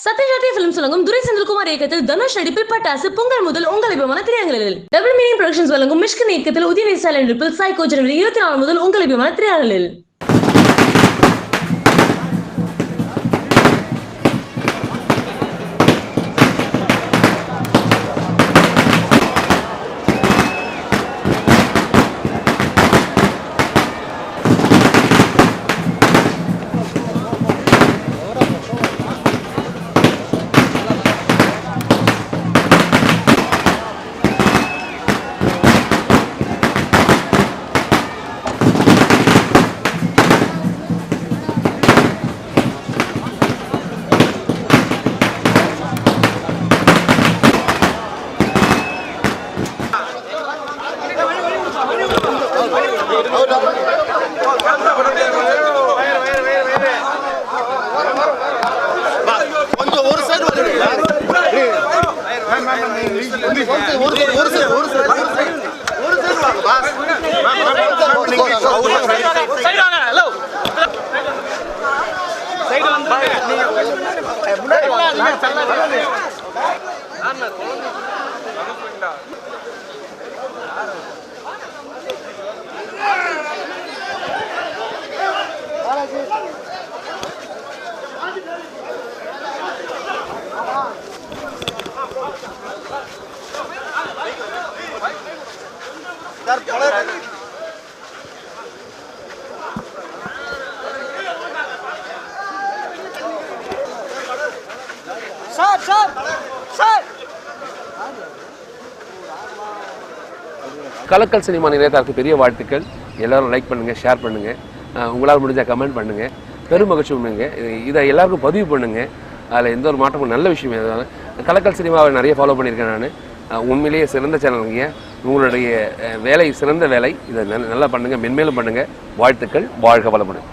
சத்யஜாதி film வழங்கும் துரை செந்தில்குமார் இயக்கத்தில் தனுஷ் நடிப்பில் பட்டாசு பொங்கல் முதல் உங்கள் விமான திரையரங்களில் டபுள் மீனிங் ப்ரொடக்ஷன்ஸ் வழங்கும் மிஷ்கன் இயக்கத்தில் உதவி சாலை நடிப்பில் சாய்கோ ஜனவரி இருபத்தி நாலு முதல் உங்கள் விபமான திரையரங்களில் ஒரு சைடு சார் சார் சார் கலக்கல் சினிமா நிலையத்தாருக்கு பெரிய வாழ்த்துக்கள். எல்லாரும் லைக் பண்ணுங்க ஷேர் பண்ணுங்கள் உங்களால் முடிஞ்ச கமெண்ட் பண்ணுங்க. பெரும் மகிழ்ச்சி இதை எல்லாருக்கும் பதிவு பண்ணுங்கள் அதில் எந்த ஒரு மாற்றமும் நல்ல விஷயம். எதாவது கலக்கல் சினிமாவை நிறைய ஃபாலோ பண்ணியிருக்கேன் நான். உண்மையிலேயே சிறந்த சேனலுங்க உங்களுடைய வேலை சிறந்த வேலை. இதை நல்லா பண்ணுங்கள் மென்மேலும் பண்ணுங்கள் வாழ்த்துக்கள். வாழ்க வளமுடன்.